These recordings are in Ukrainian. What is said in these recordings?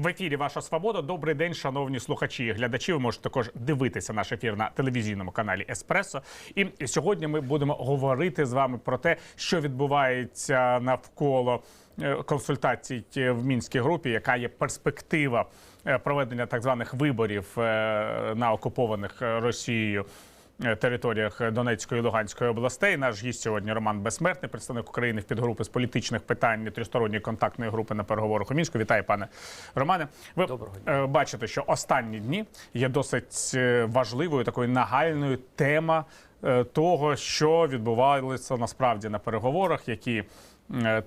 В ефірі Ваша Свобода. Добрий день, шановні слухачі і глядачі. Ви можете також дивитися наш ефір на телевізійному каналі Еспресо. І сьогодні ми будемо говорити з вами про те, що відбувається навколо е, консультацій в мінській групі, яка є перспектива е, проведення так званих виборів е, на окупованих Росією. Е, Територіях Донецької і Луганської областей наш гість сьогодні Роман Безсмертний, представник України в підгрупи з політичних питань тристоронньої контактної групи на переговорах у мінську. Вітаю, пане Романе. Ви Доброго е, бачите, що останні дні є досить е, важливою такою нагальною тема того, що відбувалося насправді на переговорах, які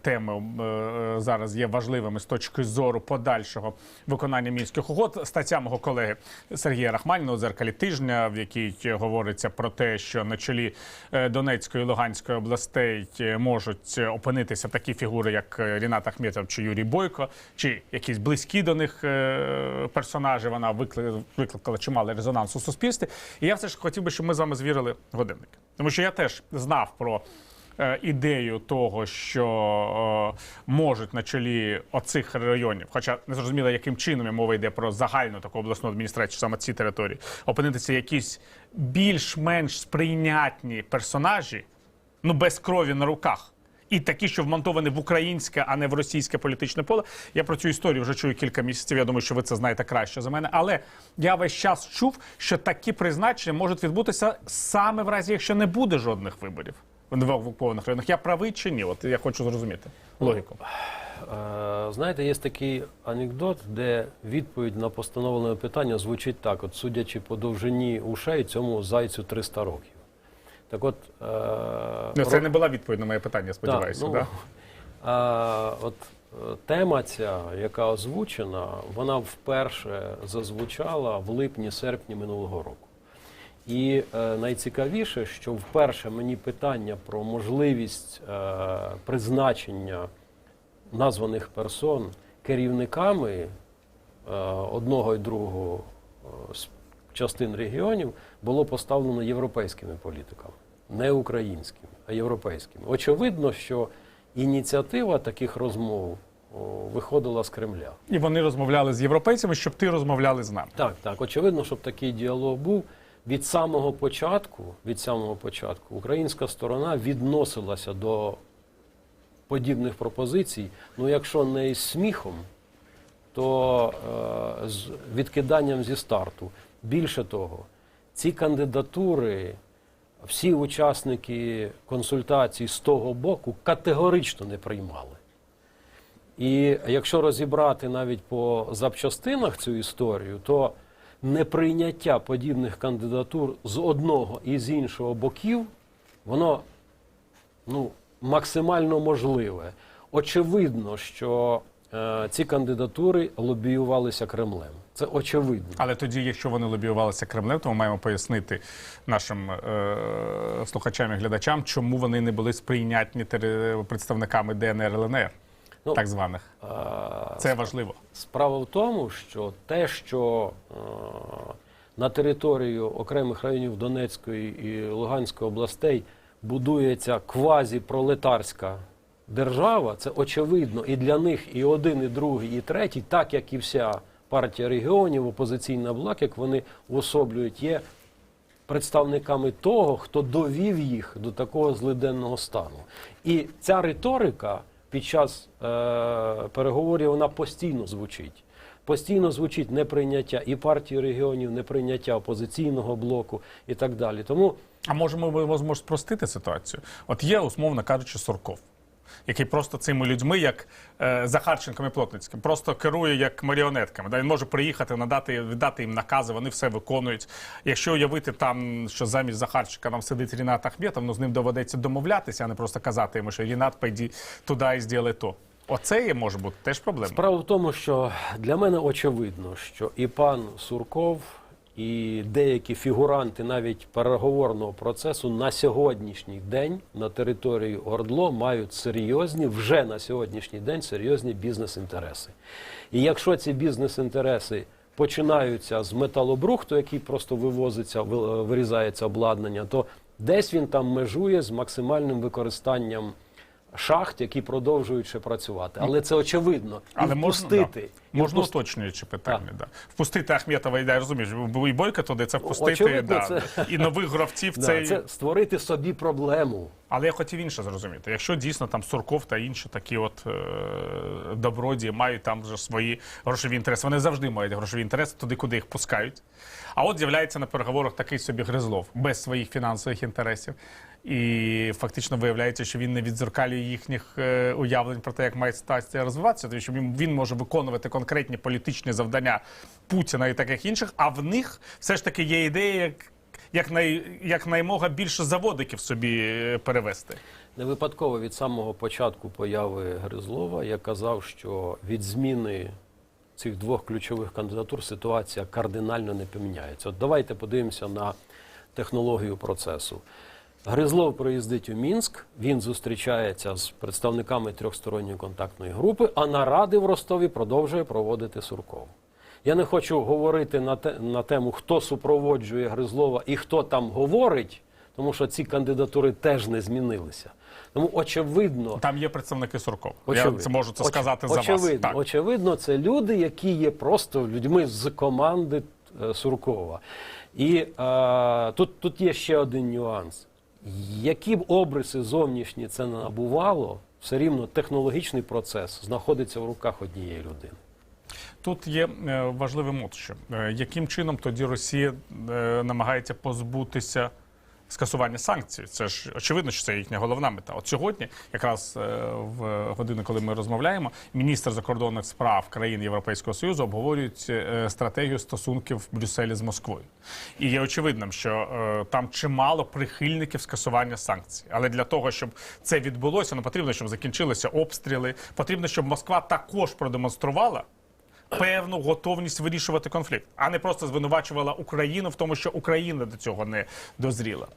теми е, зараз є важливими з точки зору подальшого виконання мінських угод. Стаття мого колеги Сергія Рахмального у дзеркалі тижня, в якій говориться про те, що на чолі е, Донецької і Луганської областей е, можуть опинитися такі фігури, як е, Рінат Ахметов чи Юрій Бойко, чи якісь близькі до них е, персонажі. Вона викли- викликала чималий резонанс у суспільстві. І я все ж хотів би, щоб ми з вами звірили годинники, тому що я теж знав про е, ідею того, що е, можуть на чолі оцих районів, хоча не зрозуміло, яким чином мова йде про загальну таку обласну адміністрацію, саме ці території, опинитися якісь більш-менш сприйнятні персонажі, ну без крові на руках. І такі, що вмонтовані в українське, а не в російське політичне поле. Я про цю історію вже чую кілька місяців. Я думаю, що ви це знаєте краще за мене. Але я весь час чув, що такі призначення можуть відбутися саме в разі, якщо не буде жодних виборів в окупованих районах. Я правий чи ні? От я хочу зрозуміти логіку. Е, Знаєте, є такий анекдот, де відповідь на постановлене питання звучить так: от судячи по довжині ушей, цьому зайцю 300 років. Так от, е, Ну, це не була відповідь на моє питання, сподіваюся. Так, Да, ну, а, от е, тема ця, яка озвучена, вона вперше зазвучала в липні-серпні минулого року. І е, найцікавіше, що вперше мені питання про можливість е, призначення названих персон керівниками е, одного і другого е, з частин регіонів було поставлено європейськими політиками, не українськими, а європейськими. Очевидно, що ініціатива таких розмов виходила з Кремля. І вони розмовляли з європейцями, щоб ти розмовляли з нами. Так, так. Очевидно, щоб такий діалог був. Від самого початку, від самого початку, українська сторона відносилася до подібних пропозицій, ну якщо не із сміхом, то е, з відкиданням зі старту. Більше того, ці кандидатури, всі учасники консультацій з того боку категорично не приймали. І якщо розібрати навіть по запчастинах цю історію, то неприйняття подібних кандидатур з одного і з іншого боків, воно ну, максимально можливе. Очевидно, що е, ці кандидатури лобіювалися Кремлем. Це очевидно. Але тоді, якщо вони лобіювалися Кремлем, то ми маємо пояснити нашим е, слухачам і глядачам, чому вони не були сприйнятні представниками ДНР ЛНР, Ну, так званих. Е, Це важливо. Справа в тому, що те, що е, на територію окремих районів Донецької і Луганської областей будується квазіпролетарська держава, це очевидно і для них і один, і другий, і третій, так як і вся партія регіонів, опозиційна блок, як вони уособлюють, є представниками того, хто довів їх до такого злиденного стану. І ця риторика під час е, переговорів вона постійно звучить. Постійно звучить неприйняття і партії регіонів, неприйняття опозиційного блоку і так далі. Тому А можемо ми можемо спростити ситуацію? От є, умовно кажучи, Сурков, який просто цими людьми, як е, Захарченком і Плотницьким, просто керує як маріонетками. Да? Він може приїхати, надати, віддати їм накази, вони все виконують. Якщо уявити там, що замість Захарченка нам сидить Рінат Ахметов, ну з ним доведеться домовлятися, а не просто казати йому, що Рінат, пойди туди і зроби то. Оце є, може бути теж проблема. Справа в тому, що для мене очевидно, що і пан Сурков, і деякі фігуранти навіть переговорного процесу на сьогоднішній день на території Ордло мають серйозні, вже на сьогоднішній день серйозні бізнес-інтереси. І якщо ці бізнес-інтереси починаються з металобрухту, який просто вивозиться, вирізається обладнання, то десь він там межує з максимальним використанням шахт, які продовжують ще працювати. Але це очевидно. І Але можна, впустити. да. І можна впусти- уточнюючи питання. Да. Впустити Ахметова, я розумію, і Бойка туди, це впустити Очевидно, да, це- і нових гравців. Да, це... це створити собі проблему. Але я хотів інше зрозуміти. Якщо дійсно там Сурков та інші такі от е, добродії мають там вже свої грошові інтереси, вони завжди мають грошові інтереси туди, куди їх пускають. А от з'являється на переговорах такий собі Гризлов без своїх фінансових інтересів. І фактично виявляється, що він не відзеркалює їхніх е, уявлень про те, як має ситуація розвиватися, тому що він, він може виконувати конкретні політичні завдання Путіна і таких інших, а в них все ж таки є ідея, як, як, най, як наймога більше заводиків собі е, перевести. Не випадково від самого початку появи Гризлова я казав, що від зміни цих двох ключових кандидатур ситуація кардинально не поміняється. От давайте подивимося на технологію процесу. Гризлов приїздить у Мінськ, він зустрічається з представниками трьохсторонньої контактної групи, а наради в Ростові продовжує проводити Сурков. Я не хочу говорити на, те, на тему, хто супроводжує Гризлова і хто там говорить, тому що ці кандидатури теж не змінилися. Тому очевидно, Там є представники Суркова. очевидно Я це можу це сказати за очевидно, вас. Так. Очевидно, це люди, які є просто людьми з команди е, Суркова. І е, тут, тут є ще один нюанс. Які б обриси зовнішні це не набувало, все рівно технологічний процес знаходиться в руках однієї людини. Тут є важливе важливим от що. Е, яким чином тоді Росія е, намагається позбутися скасування санкцій? Це ж очевидно, що це їхня головна мета. От сьогодні, якраз е, в годину, коли ми розмовляємо, міністр закордонних справ країн Європейського Союзу обговорюють е, стратегію стосунків в Брюсселі з Москвою. І є очевидним, що е, там чимало прихильників скасування санкцій. Але для того, щоб це відбулося, ну потрібно, щоб закінчилися обстріли. Потрібно, щоб Москва також продемонструвала певну готовність вирішувати конфлікт, а не просто звинувачувала Україну в тому, що Україна до цього не дозріла.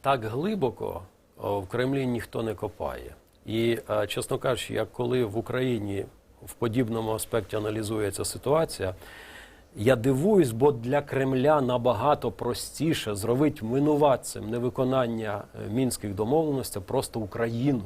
так глибоко в Кремлі ніхто не копає. І, е, чесно кажучи, як коли в Україні в подібному аспекті аналізується ситуація, я дивуюсь, бо для Кремля набагато простіше зробити винуватцем невиконання е, мінських домовленостей просто Україну.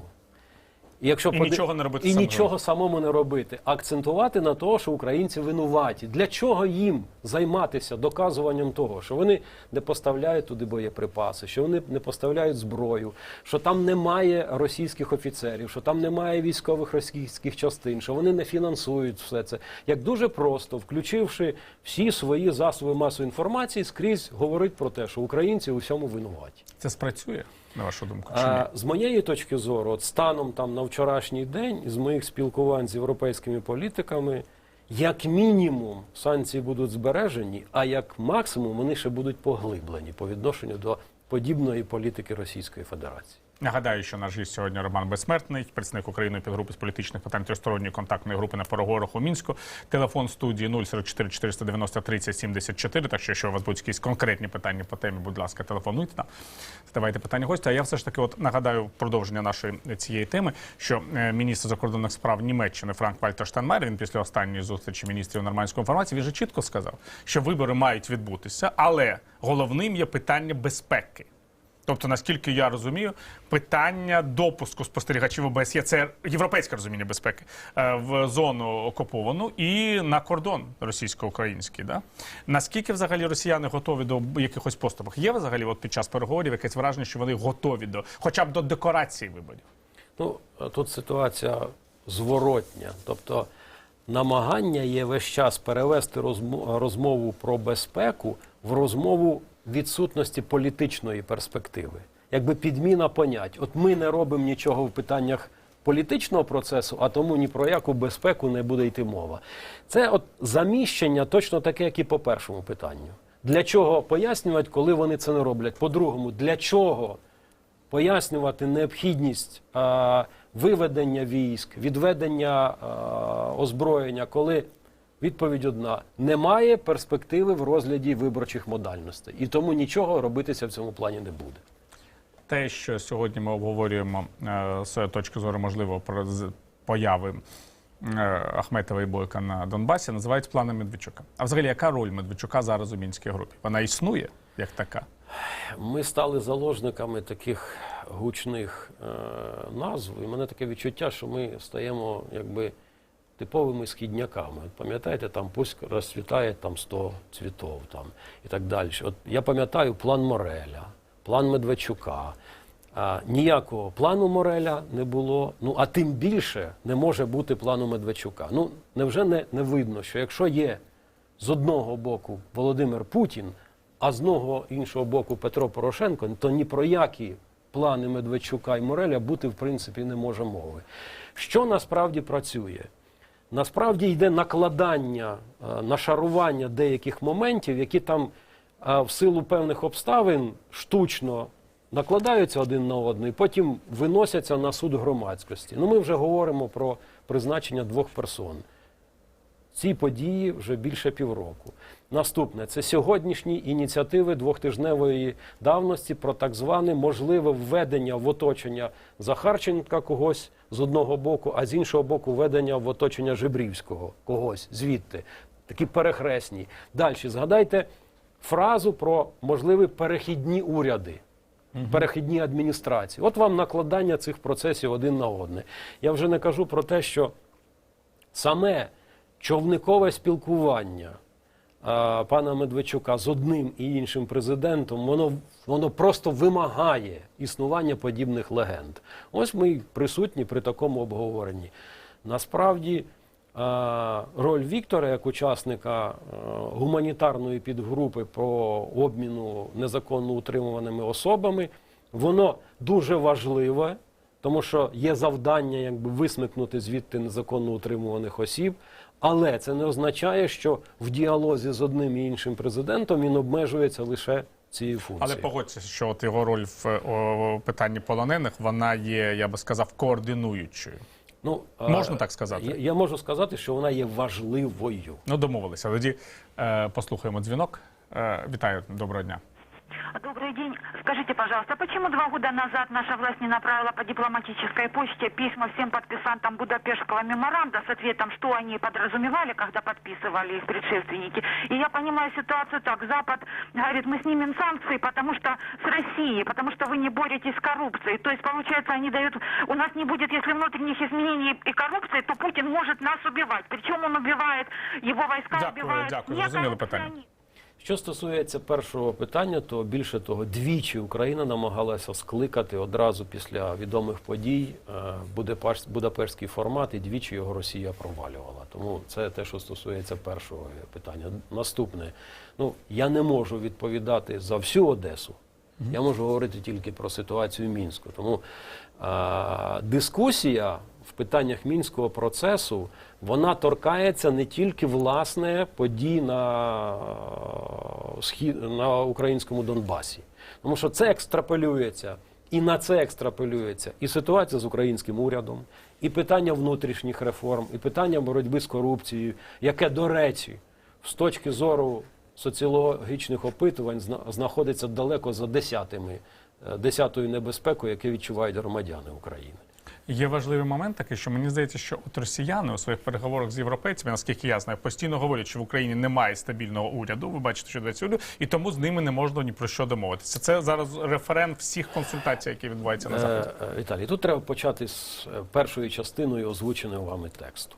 І, якщо І нічого не робити і самому. нічого самому не робити, акцентувати на того, що українці винуваті. Для чого їм займатися доказуванням того, що вони не поставляють туди боєприпаси, що вони не поставляють зброю, що там немає російських офіцерів, що там немає військових російських частин, що вони не фінансують все це. Як дуже просто, включивши всі свої засоби масової інформації, скрізь говорить про те, що українці у всьому винуваті. Це спрацює, на вашу думку, чи ні? З моєї точки зору, от станом там на вчорашній день, з моїх спілкувань з європейськими політиками, як мінімум санкції будуть збережені, а як максимум вони ще будуть поглиблені по відношенню до подібної політики Російської Федерації. Нагадаю, що наш гість сьогодні Роман Безсмертний, представник України підгрупи з політичних питань тристоронньої контактної групи на переговорах у Мінську. Телефон студії 044 490 30 74. Так що, якщо у вас будуть якісь конкретні питання по темі, будь ласка, телефонуйте нам, задавайте питання гостя. А я все ж таки от нагадаю продовження нашої цієї теми, що е, міністр закордонних справ Німеччини Франк Вальтер Штайнмайер, він після останньої зустрічі міністрів нормандської інформації, він же чітко сказав, що вибори мають відбутися, але головним є питання безпеки. Тобто, наскільки я розумію, питання допуску спостерігачів ОБСЄ – це європейське розуміння безпеки е, в зону окуповану і на кордон російсько-український. Да? Наскільки взагалі росіяни готові до якихось поступок? Є взагалі от під час переговорів якесь враження, що вони готові до хоча б до декорації виборів? Ну, тут ситуація зворотня. Тобто намагання є весь час перевести розмо- розмову про безпеку в розмову відсутності політичної перспективи. Якби підміна понять. От ми не робимо нічого в питаннях політичного процесу, а тому ні про яку безпеку не буде йти мова. Це от заміщення точно таке, як і по першому питанню. Для чого пояснювати, коли вони це не роблять? По-другому, для чого пояснювати необхідність е, виведення військ, відведення е, озброєння, коли відповідь одна: немає перспективи в розгляді виборчих модальностей, і тому нічого робитися в цьому плані не буде. Те, що сьогодні ми обговорюємо е, з точки зору, можливо, про появи е, Ахметова і Бойка на Донбасі, називають планом Медведчука. А взагалі, яка роль Медведчука зараз у мінській групі? Вона існує як така? Ми стали заложниками таких гучних е, назв, і мене таке відчуття, що ми стаємо якби типовими східняками. Пам'ятаєте, там пусть розцвітає там 100 цвітов там, і так далі. От я пам'ятаю план Мореля, план Медведчука. А, ніякого плану Мореля не було. Ну а тим більше не може бути плану Медведчука. Ну невже не, не видно, що якщо є з одного боку Володимир Путін, а з одного іншого боку Петро Порошенко, то ні про які плани Медведчука і Мореля бути в принципі не може мови. Що насправді працює? Насправді йде накладання, е, нашарування деяких моментів, які там е, в силу певних обставин штучно накладаються один на одний, потім виносяться на суд громадськості. Ну, ми вже говоримо про призначення двох персон. Ці події вже більше півроку. Наступне це сьогоднішні ініціативи двохтижневої давності про так зване можливе введення в оточення Захарченка когось з одного боку, а з іншого боку, введення в оточення Жебрівського когось звідти. Такі перехресні. Далі згадайте фразу про можливі перехідні уряди. Перехідні адміністрації. От вам накладання цих процесів один на одне. Я вже не кажу про те, що саме човникове спілкування пана Медведчука з одним і іншим президентом, воно, воно просто вимагає існування подібних легенд. Ось ми присутні при такому обговоренні. Насправді, роль Віктора як учасника гуманітарної підгрупи по обміну незаконно утримуваними особами, воно дуже важливе. Тому що є завдання якби висмикнути звідти незаконно утримуваних осіб, але це не означає, що в діалозі з одним і іншим президентом він обмежується лише цією функцією. Але погодься, що от його роль в о, питанні полонених вона є, я би сказав, координуючою. Ну а, Можна так сказати? Я, я можу сказати, що вона є важливою. Ну, домовилися. Тоді е, послухаємо дзвінок. Е, вітаю, доброго дня. Добрый день. Скажите, пожалуйста, почему два года назад наша власть не направила по дипломатической почте письма всем подписантам Будапештского меморанда с ответом, что они подразумевали, когда подписывали их предшественники? И я понимаю ситуацию так. Запад говорит, мы снимем санкции, потому что с Россией, потому что вы не боретесь с коррупцией. То есть, получается, они дают, у нас не будет, если внутренних изменений и коррупции, то Путин может нас убивать. Причем он убивает, его войска Дякую, убивают дякую. не коррупционеры. Що стосується першого питання, то більше того, двічі Україна намагалася скликати одразу після відомих подій е, Будапешт- Будапештський формат, і двічі його Росія провалювала. Тому це те, що стосується першого питання. Наступне, ну я не можу відповідати за всю Одесу. Я можу говорити тільки про ситуацію в Мінську. Тому а, дискусія в питаннях мінського процесу вона торкається не тільки власне подій на, схід, на українському Донбасі, тому що це екстраполюється. І на це екстраполюється і ситуація з українським урядом, і питання внутрішніх реформ, і питання боротьби з корупцією, яке, до речі, з точки зору соціологічних опитувань зна- знаходиться далеко за десятими, е, десятою небезпекою, яке відчувають громадяни України. Є важливий момент такий, що мені здається, що от росіяни у своїх переговорах з європейцями, наскільки я знаю, постійно говорять, що в Україні немає стабільного уряду. Ви бачите, що до цього, і тому з ними не можна ні про що домовитися. Це зараз референт всіх консультацій, які відбуваються на заході. Е, е, Віталій, тут треба почати з першою першої частиною озвученого вами тексту.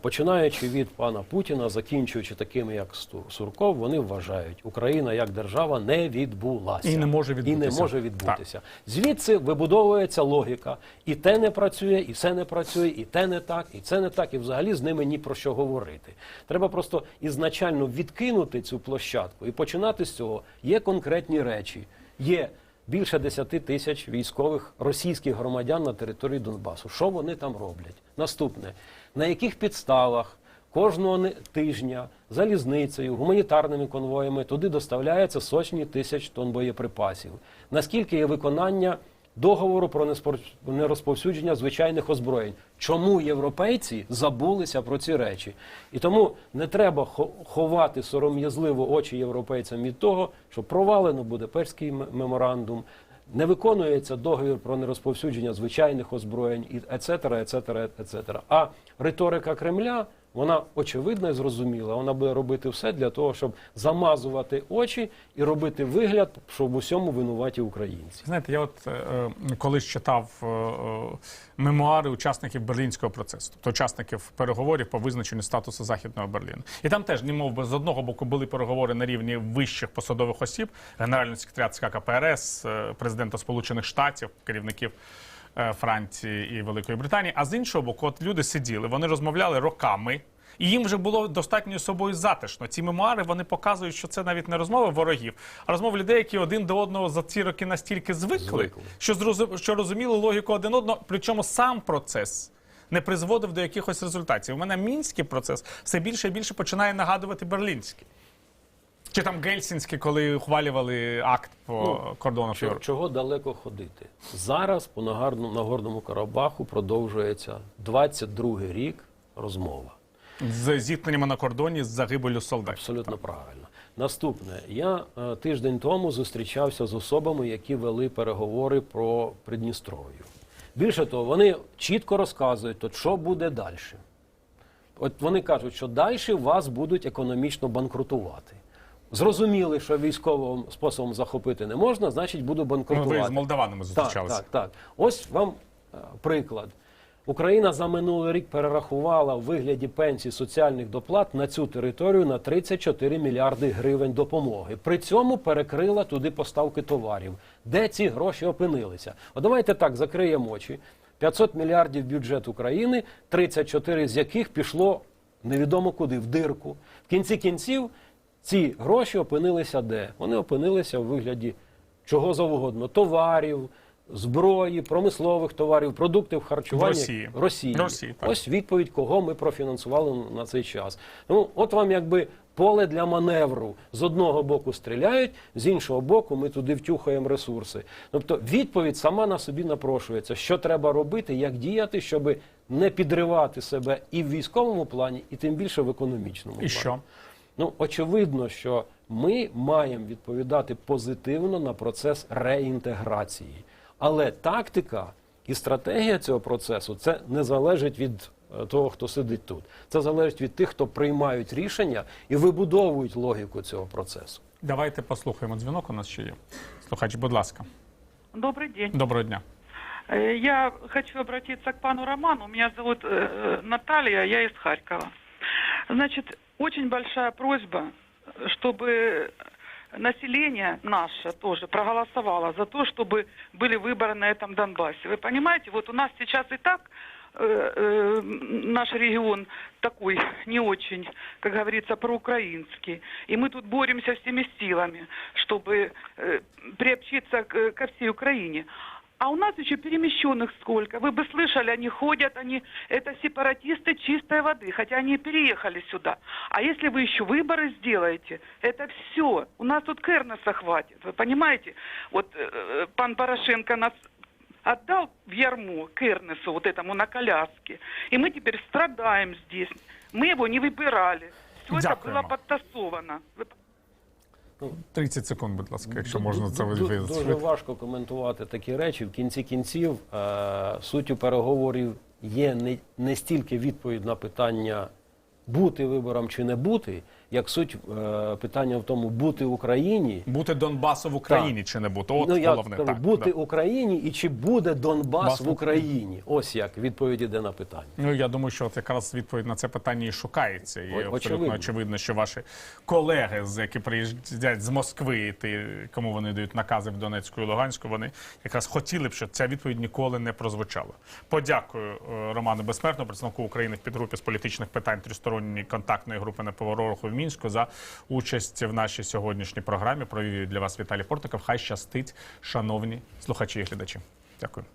Починаючи від пана Путіна, закінчуючи такими, як Сурков, вони вважають, Україна як держава не відбулася І не може І не відбутися. може відбутися. Звідси вибудовується логіка. І те не працює, і все не працює, і те не так, і це не так, і взагалі з ними ні про що говорити. Треба просто ізначально відкинути цю площадку і починати з цього. Є конкретні речі. Є більше 10 тисяч військових російських громадян на території Донбасу. Що вони там роблять? Наступне, на яких підставах кожного тижня залізницею, гуманітарними конвоями туди доставляється сотні тисяч тонн боєприпасів. Наскільки є виконання договору про нерозповсюдження звичайних озброєнь? Чому європейці забулися про ці речі? І тому не треба хо- ховати сором'язливо очі європейцям від того, що провалено Будапештський м- меморандум. Не виконується договір про нерозповсюдження звичайних озброєнь, і ецетера, ецетера, ецетера. А риторика Кремля Вона очевидна і зрозуміла. Вона буде робити все для того, щоб замазувати очі і робити вигляд, що в усьому винуваті українці. Знаєте, я от е, е, колись читав е, е, мемуари учасників берлінського процесу, тобто учасників переговорів по визначенню статусу західного Берліну. І там теж, немов би, з одного боку були переговори на рівні вищих посадових осіб, генеральний секретар ЦК КПРС, е, президента Сполучених Штатів, керівників. Е, Франції і Великої Британії, а з іншого боку, от люди сиділи, вони розмовляли роками, і їм вже було достатньо собою затишно. Ці мемуари вони показують, що це навіть не розмови ворогів, а розмови людей, які один до одного за ці роки настільки звикли, Звикли. що зрозу- що розуміли логіку один одного. Причому сам процес не призводив до якихось результатів. У мене мінський процес все більше і більше починає нагадувати берлінський. Чи там Гельсінський, коли ухвалювали акт по кордонах Чого, Європи. чого далеко ходити? Зараз по Нагорному Карабаху продовжується 22-й рік розмова. з зіткненнями на кордоні з загибелю солдатів. Абсолютно правильно. Наступне, я е, тиждень тому зустрічався з особами, які вели переговори про Придністров'ю. Більше того, вони чітко розказують, от що буде далі. От вони кажуть, що далі вас будуть економічно банкрутувати. Зрозуміли, що військовим способом захопити не можна, значить буду Ну, банкрутувати. ви з молдаванами зустрічалися. так, так. Ось вам е, приклад. Україна за минулий рік перерахувала в вигляді пенсій соціальних доплат на цю територію на 34 мільярди гривень допомоги. При цьому перекрила туди поставки товарів. Де ці гроші опинилися? От давайте так закриємо очі. 500 мільярдів бюджет України, 34 з яких пішло невідомо куди, в дирку. В кінці кінців ці гроші опинилися де? Вони опинилися в вигляді чого завгодно: товарів, зброї, промислових товарів, продуктів харчування Росії. Росії. Росії, так. Ось відповідь, кого ми профінансували на цей час. Ну, от вам якби поле для маневру. З одного боку стріляють, з іншого боку, ми туди втюхаємо ресурси. Тобто відповідь сама на собі напрошується, що треба робити, як діяти, щоб не підривати себе і в військовому плані, і тим більше в економічному І плані. що? Ну, очевидно, що ми маємо відповідати позитивно на процес реінтеграції. Але тактика і стратегія цього процесу це не залежить від е, того, хто сидить тут. Це залежить від тих, хто приймають рішення і вибудовують логіку цього процесу. Давайте послухаємо. Дзвінок у нас ще є. Слухач, будь ласка, Добрый день. доброго дня. Э, Я хочу обратиться к пану Роману. Меня зовут э, Наталья, я из Харькова. Значит, очень большая просьба, чтобы население наше тоже проголосовало за то, чтобы были выборы на этом Донбассе. Вы понимаете, вот у нас сейчас и так э, э, наш регион такой не очень, как говорится, проукраинский. И мы тут боремся всеми силами, чтобы э, приобщиться к- ко всей Украине. А у нас еще перемещенных сколько. Вы бы слышали, они ходят, они это сепаратисты чистой воды, хотя они переехали сюда. А если вы еще выборы сделаете, это все. У нас тут Кернеса хватит, вы понимаете? Вот э, пан Порошенко нас отдал в ярмо Кернесу, вот этому на коляске. И мы теперь страдаем здесь. Мы его не выбирали. Все это Дякуємо. было подтасовано. Вы 30 секунд, будь ласка, якщо можна це ду- Дуже важко коментувати такі речі. В кінці кінців е, суттю переговорів є не, не стільки відповідь на питання бути вибором чи не бути, як суть е, питання в тому, бути в Україні. Бути Донбасу в Україні чи не бути? От ну, я головне. кажу, так, бути да. Україні і чи буде Донбас Бас в Україні? Ось як відповідь іде на питання. Ну я думаю, що от якраз відповідь на це питання і шукається. І О- абсолютно очевидно. очевидно, що ваші колеги, з які приїздять з Москви, ти кому вони дають накази в Донецьку і Луганську, вони якраз хотіли б, щоб ця відповідь ніколи не прозвучала. Подякую е, Роману Безсмертному, представнику України в підгрупі з політичних питань тристоронньої контактної групи на повороху в мінську за участь в нашій сьогоднішній програмі. Провів для вас Віталій Портиков. Хай щастить, шановні слухачі і глядачі. Дякую.